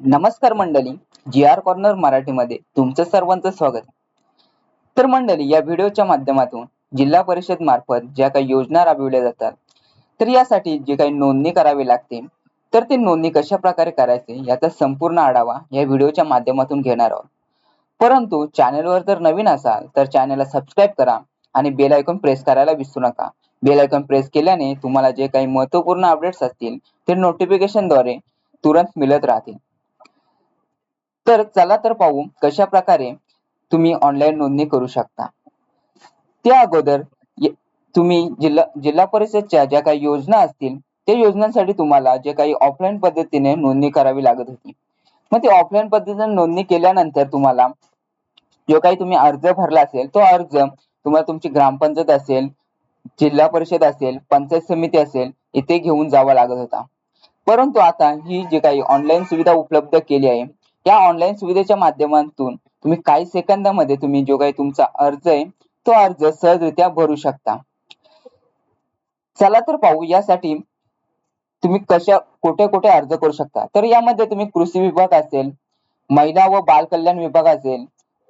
नमस्कार मंडळी जी R corner मराठीमध्ये तुमचं सर्वांचं स्वागत. तर मंडळी या व्हिडिओच्या माध्यमातून जिल्हा परिषद मार्फत ज्या काही योजना राबविल्या जातात तर यासाठी जे काही नोंदणी करावी लागते तर ती नोंदणी कशा प्रकारे करायची याचा संपूर्ण आढावा या व्हिडिओच्या माध्यमातून घेणार आहोत. परंतु चॅनलवर जर नवीन असाल तर चॅनलला सबस्क्राईब करा आणि बेल आयकॉन प्रेस करायला विसरू नका. बेल आयकॉन प्रेस केल्याने तुम्हाला जे काही महत्त्वपूर्ण अपडेट्स असतील ते नोटिफिकेशनद्वारे तुरंत मिळत राहतील. तर चला तर पाहू कशा प्रकारे तुम्ही ऑनलाईन नोंदणी करू शकता. त्या अगोदर तुम्ही जिल्हा जिल्हा परिषदच्या ज्या काही योजना असतील त्या योजनांसाठी तुम्हाला जे काही ऑफलाईन पद्धतीने नोंदणी करावी लागत होती. मग ते ऑफलाईन पद्धतीने नोंदणी केल्यानंतर तुम्हाला जो काही तुम्ही अर्ज भरला असेल तो अर्ज तुम्हाला तुमची ग्रामपंचायत असेल जिल्हा परिषद असेल पंचायत समिती असेल इथे घेऊन जावा लागत होता. परंतु आता ही जी काही ऑनलाईन सुविधा उपलब्ध केली आहे या ऑनलाईन सुविधेच्या माध्यमातून तुम्ही काही सेकंदामध्ये तुम्ही जो काही तुमचा अर्ज आहे तो अर्ज सहजरित्या भरू शकता. चला तर पाहू यासाठी तुम्ही कशा कुठे कुठे अर्ज करू शकता. तर यामध्ये तुम्ही कृषी विभाग असेल महिला व बाल कल्याण विभाग असेल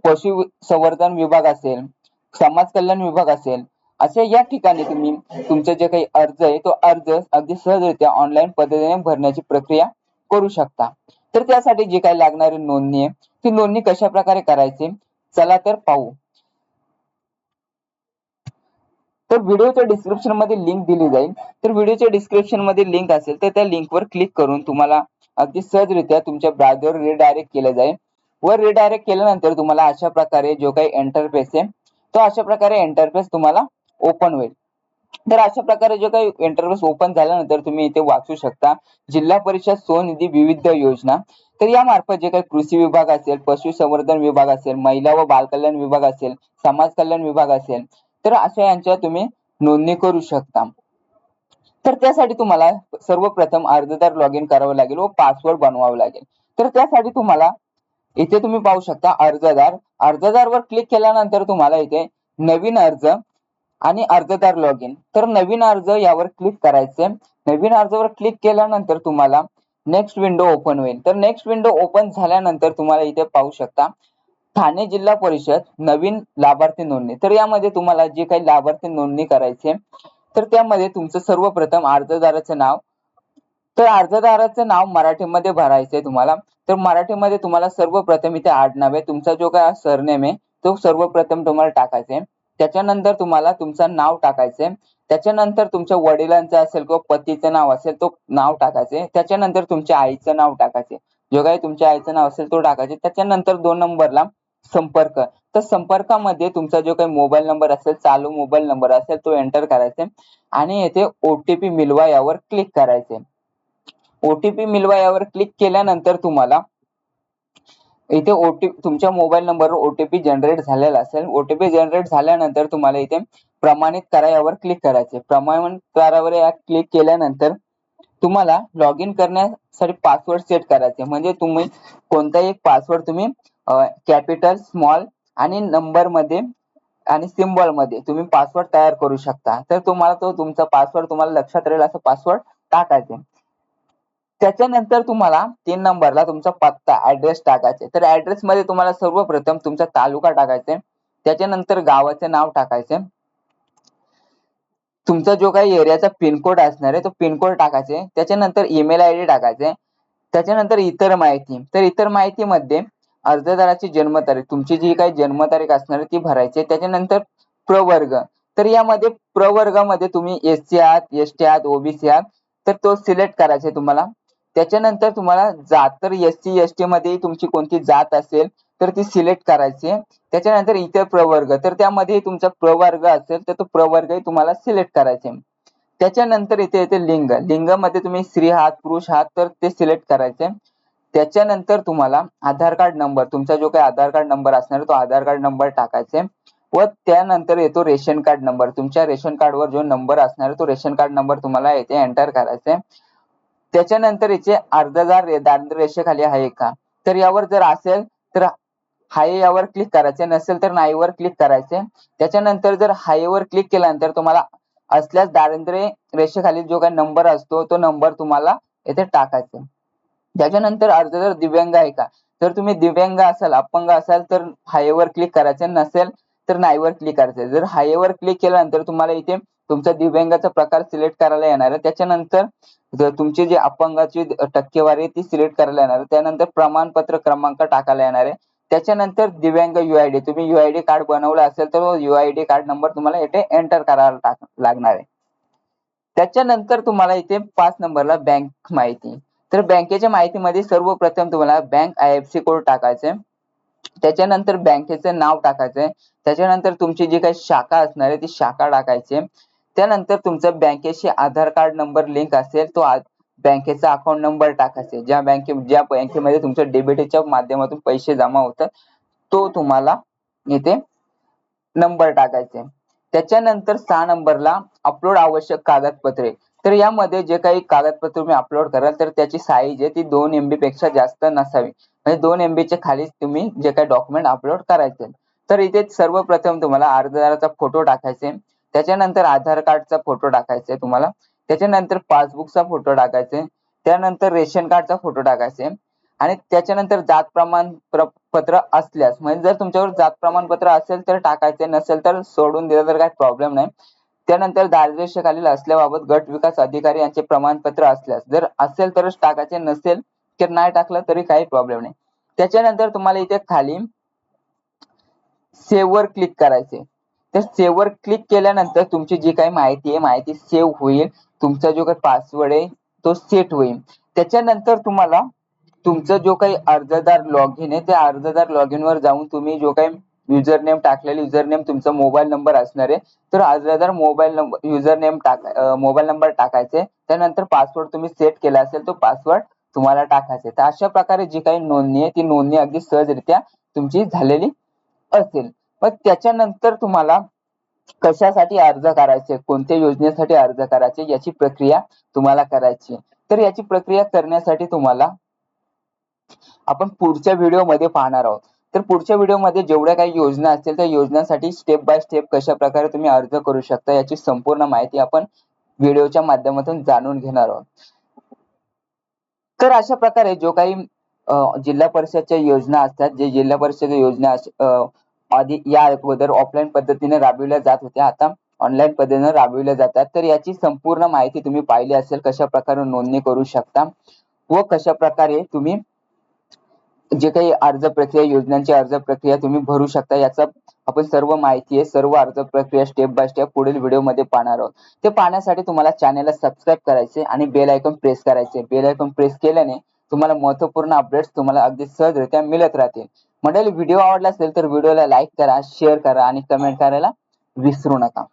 पशु संवर्धन विभाग असेल समाज कल्याण विभाग असेल असे या ठिकाणी तुम्ही तुमचे जे काही अर्ज आहे तो अर्ज अगदी सहजरित्या ऑनलाईन पद्धतीने भरण्याची प्रक्रिया करू शकता. तर त्यासाठी जी काही लागणारी नोंदणी आहे ती नोंदणी कशा प्रकारे करायची? चला तर पाहू. तर व्हिडिओच्या डिस्क्रिप्शनमध्ये लिंक दिली जाईल. तर व्हिडिओच्या डिस्क्रिप्शनमध्ये लिंक असेल तर त्या लिंकवर क्लिक करून तुम्हाला अगदी सहजरित्या तुमच्या ब्राउझरवर रिडायरेक्ट केलं जाईल. व रिडायरेक्ट केल्यानंतर तुम्हाला अशा प्रकारे जो काही इंटरफेस आहे तो अशा प्रकारे इंटरफेस तुम्हाला ओपन होईल. तर अशा प्रकारे जे काही इंटरफेस ओपन झाल्यानंतर तुम्ही इथे वाचू शकता. जिल्हा परिषद स्वनिधी विविध योजना. तर या मार्फत जे काही कृषी विभाग असेल पशुसंवर्धन विभाग असेल महिला व बालकल्याण विभाग असेल समाज कल्याण विभाग असेल तर अशा यांच्या तुम्ही नोंदणी करू शकता. तर त्यासाठी तुम्हाला सर्वप्रथम अर्जदार लॉग इन करावं लागेल व पासवर्ड बनवावं लागेल. तर त्यासाठी तुम्हाला इथे तुम्ही पाहू शकता अर्जदार. अर्जदारवर क्लिक केल्यानंतर तुम्हाला इथे नवीन अर्ज आणि अर्जदार लॉग इन तर नवीन अर्ज यावर क्लिक करायचे. नवीन अर्जावर क्लिक केल्यानंतर तुम्हाला नेक्स्ट विंडो ओपन होईल. तर नेक्स्ट विंडो ओपन झाल्यानंतर तुम्हाला इथे पाहू शकता ठाणे जिल्हा परिषद नवीन लाभार्थी नोंदणी. तर यामध्ये तुम्हाला जे काही लाभार्थी नोंदणी करायचे तर त्यामध्ये तुमचं सर्वप्रथम अर्जदाराचं नाव. तर अर्जदाराचं नाव मराठीमध्ये भरायचंय तुम्हाला. तर मराठीमध्ये तुम्हाला सर्वप्रथम इथे आडनाव आहे. तुमचा जो काय सरनेम आहे तो सर्वप्रथम तुम्हाला टाकायचा आहे. त्याच्यानंतर तुम्हाला तुमचं नाव टाकायचंय. त्याच्यानंतर तुमच्या वडिलांचं असेल किंवा पतीचं नाव असेल तो नाव टाकायचे त्याच्यानंतर तुमच्या आईचं नाव टाकायचे जो काही तुमच्या आईचं नाव असेल तो टाकायचे त्याच्यानंतर दोन नंबरला संपर्क. तर संपर्कामध्ये तुमचा जो काही मोबाईल नंबर असेल चालू मोबाईल नंबर असेल तो एंटर करायचे आणि येथे ओटीपी मिलवा यावर क्लिक करायचे ओटीपी मिलवा यावर क्लिक केल्यानंतर तुम्हाला इथे ओटीपी तुमच्या मोबाईल नंबरवर ओटीपी जनरेट झालेला असेल. ओटीपी जनरेट झाल्यानंतर तुम्हाला इथे प्रमाणित करा यावर क्लिक करायचे प्रमाणित करावर या क्लिक केल्यानंतर तुम्हाला लॉग इन करण्यासाठी पासवर्ड सेट करायचे म्हणजे तुम्ही कोणताही एक पासवर्ड तुम्ही कॅपिटल स्मॉल आणि नंबरमध्ये आणि सिम्बॉलमध्ये तुम्ही पासवर्ड तयार करू शकता. तर तुम्हाला तो तुमचा पासवर्ड तुम्हाला लक्षात राहील असं पासवर्ड टाकायचे त्याच्यानंतर तुम्हाला तीन नंबरला तुमचा पत्ता ऍड्रेस टाकायचे. तर ऍड्रेस मध्ये तुम्हाला सर्वप्रथम तुमचा तालुका टाकायचे. त्याच्यानंतर गावाचे नाव टाकायचे. तुमचा जो काही एरियाचा पिनकोड असणार आहे तो पिनकोड टाकायचे. त्याच्यानंतर ईमेल आय डी टाकायचे. त्याच्यानंतर इतर माहिती. तर इतर माहितीमध्ये अर्जदाराची जन्मतारीख तुमची जी काही जन्मतारीख असणार आहे ती भरायची. त्याच्यानंतर प्रवर्ग. तर यामध्ये प्रवर्गामध्ये तुम्ही एस सी आहात एस टी आहात ओबीसी आहात तर तो सिलेक्ट करायचा तुम्हाला. त्याच्यानंतर तुम्हाला जात तर एस सी एस टी मध्ये तुमची कोणती जात असेल तर ती सिलेक्ट करायची. त्याच्यानंतर इतर प्रवर्ग तर त्यामध्ये तुमचा प्रवर्ग असेल तर तो प्रवर्गही तुम्हाला सिलेक्ट करायचे. त्याच्यानंतर इथे येते लिंग. लिंगमध्ये तुम्ही स्त्री आहात पुरुष आहात तर ते सिलेक्ट करायचे. त्याच्यानंतर तुम्हाला आधार कार्ड नंबर तुमचा जो काही आधार कार्ड नंबर असणार तो आधार कार्ड नंबर टाकायचे. व त्यानंतर येतो रेशन कार्ड नंबर. तुमच्या रेशन कार्डवर जो नंबर असणार तो रेशन कार्ड नंबर तुम्हाला येथे एंटर करायचा. त्याच्यानंतर याचे अर्धगार दारिद्र्य रेषेखाली आहे का? तर यावर जर असेल तर हाय यावर क्लिक करायचे. नसेल तर नाहीवर क्लिक करायचे. त्याच्यानंतर जर हायवर क्लिक केल्यानंतर तुम्हाला असल्यास दारिद्र्य रेषेखाली जो काही नंबर असतो तो नंबर तुम्हाला येथे टाकायचा. त्याच्यानंतर अर्जदार दिव्यांग आहे का? जर तुम्ही दिव्यांग असाल अपंग असाल तर हायवर क्लिक करायचे. नसेल तर नाहीवर क्लिक करायचं. जर हायवर क्लिक केल्यानंतर तुम्हाला इथे तुमचा दिव्यांगाचा प्रकार सिलेक्ट करायला येणार आहे. त्याच्यानंतर तुमची जी अपंगाची टक्केवारी ती सिलेक्ट करायला येणार आहे. त्यानंतर प्रमाणपत्र क्रमांक टाकायला येणार आहे. त्याच्यानंतर दिव्यांग युआयडी तुम्ही युआयडी कार्ड बनवलं असेल तर युआयडी कार्ड नंबर तुम्हाला इथे एंटर करायला लागणार आहे. त्याच्यानंतर तुम्हाला इथे पाच नंबरला बँक माहिती. तर बँकेच्या माहितीमध्ये सर्वप्रथम तुम्हाला bank I F C code टाकायचे त्याच्यानंतर बँकेचं नाव टाकायचंय. त्याच्यानंतर तुमची जी काही शाखा असणार आहे ती शाखा टाकायची त्यानंतर तुमचं बँकेशी आधार कार्ड नंबर लिंक असेल तो बँकेचा अकाउंट नंबर टाकायचे. ज्या बँके ज्या बँकेमध्ये तुमच्या डेबिटच्या माध्यमातून पैसे जमा होतात तो तुम्हाला इथे नंबर टाकायचे. त्याच्यानंतर सहा नंबरला अपलोड आवश्यक कागदपत्रे. तर यामध्ये जे काही कागदपत्र तुम्ही अपलोड कराल तर त्याची साईज आहे ती दोन एमबी पेक्षा जास्त नसावी. म्हणजे दोन एमबीच्या खाली तुम्ही जे काही डॉक्युमेंट अपलोड करायचे. तर इथे सर्वप्रथम तुम्हाला अर्जदाराचा फोटो टाकायचे. त्याच्यानंतर आधार कार्डचा फोटो टाकायचा तुम्हाला. त्याच्यानंतर पासबुकचा फोटो टाकायचे. त्यानंतर रेशन कार्डचा फोटो टाकायचे. आणि त्याच्यानंतर जात प्रमाणपत्र असल्यास म्हणजे जर तुमच्यावर जात प्रमाणपत्र असेल तर टाकायचे नसेल तर सोडून दिलं तर काही प्रॉब्लेम नाही. त्यानंतर दारिद्र्य खालील असल्याबाबत गट विकास अधिकारी यांचे प्रमाणपत्र असल्यास जर असेल तरच टाकायचे नसेल तर नाही टाकलं तरी काही प्रॉब्लेम नाही. त्याच्यानंतर तुम्हाला इथे खाली सेव्हवर क्लिक करायचे. तर सेव्हवर क्लिक केल्यानंतर तुमची जी काही माहिती आहे माहिती सेव्ह होईल. तुमचा जो काही पासवर्ड आहे तो सेट होईल. त्याच्यानंतर तुम्हाला तुमचा जो काही अर्जदार लॉग इन आहे त्या अर्जदार लॉग इन वर जाऊन तुम्ही जो काही युजर नेम टाकलेले युजर नेम तुमचा मोबाईल नंबर असणार आहे. तर अर्जदार मोबाईल नंबर युजर नेम टाक मोबाईल नंबर टाकायचे. त्यानंतर पासवर्ड तुम्ही सेट केला असेल तो पासवर्ड तुम्हाला टाकायचे तर अशा प्रकारे जी काही नोंदणी आहे ती नोंदणी अगदी सहजरित्या तुमची झालेली असेल. मग त्याच्यानंतर तुम्हाला कशासाठी अर्ज करायचे? कोणत्या योजनेसाठी अर्ज करायचे? याची प्रक्रिया तुम्हाला करायची तर याची प्रक्रिया करण्यासाठी तुम्हाला आपण पुढच्या व्हिडिओमध्ये पाहणार आहोत. तर पुढच्या व्हिडिओमध्ये जेवढ्या काही योजना असतील त्या योजनांसाठी स्टेप बाय स्टेप कशा प्रकारे तुम्ही अर्ज करू शकता याची संपूर्ण माहिती आपण व्हिडिओच्या माध्यमातून जाणून घेणार आहोत. तर अशा प्रकारे जो काही जिल्हा परिषदच्या योजना असतात जे जिल्हा परिषद योजना आधी या अगोदर ऑफलाईन पद्धतीने राबविल्या जात होत्या. आता ऑनलाईन पद्धतीने राबविल्या जातात. तर याची संपूर्ण माहिती तुम्ही पाहिली असेल कशा प्रकारे नोंदणी करू शकता व कशा प्रकारे तुम्ही जे काही अर्ज प्रक्रिया योजनांची अर्ज प्रक्रिया तुम्ही भरू शकता याचा आपण सर्व माहिती आहे. सर्व अर्ज प्रक्रिया स्टेप बाय स्टेप पुढील व्हिडिओमध्ये पाहणार आहोत. ते पाहण्यासाठी तुम्हाला चॅनलला सबस्क्राईब करायचे आणि बेल आयकॉन प्रेस करायचे. बेल आयकॉन प्रेस केल्याने तुम्हाला महत्त्वपूर्ण अपडेट्स तुम्हाला अगदी सहजरित्या मिळत राहतील. मंडळी व्हिडिओ आवडला असेल तर व्हिडिओला लाईक करा शेअर करा आणि कमेंट करायला विसरू नका.